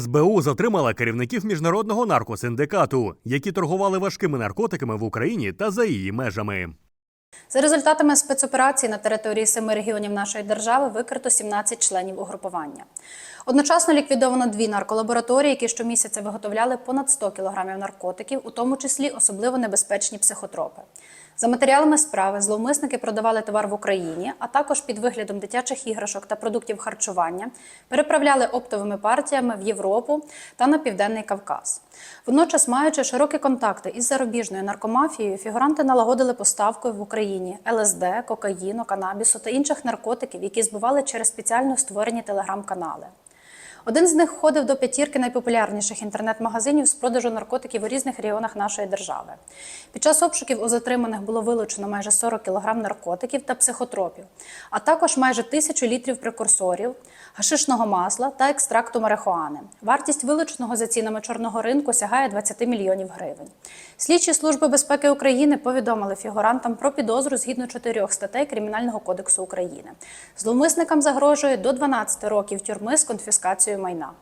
СБУ затримала керівників міжнародного наркосиндикату, які торгували важкими наркотиками в Україні та за її межами. За результатами спецоперації на території семи регіонів нашої держави викрито 17 членів угрупування. Одночасно ліквідовано дві нарколабораторії, які щомісяця виготовляли понад 100 кілограмів наркотиків, у тому числі особливо небезпечні психотропи. За матеріалами справи зловмисники продавали товар в Україні, а також під виглядом дитячих іграшок та продуктів харчування переправляли оптовими партіями в Європу та на південний Кавказ. Водночас, маючи широкі контакти із зарубіжною наркомафією, фігуранти налагодили поставку в Україні ЛСД, кокаїну, канабісу та інших наркотиків, які збивали через спеціально створені телеграм-канали. fala. Один з них входив до п'ятірки найпопулярніших інтернет-магазинів з продажу наркотиків у різних регіонах нашої держави. Під час обшуків у затриманих було вилучено майже 40 кг наркотиків та психотропів, а також майже тисячу літрів прекурсорів, гашишного масла та екстракту марихуани. Вартість вилученого за цінами чорного ринку сягає 20 мільйонів гривень. Слідчі служби безпеки України повідомили фігурантам про підозру згідно чотирьох статей Кримінального кодексу України. Зловмисникам загрожує до 12 років тюрми з конфіскацією майна.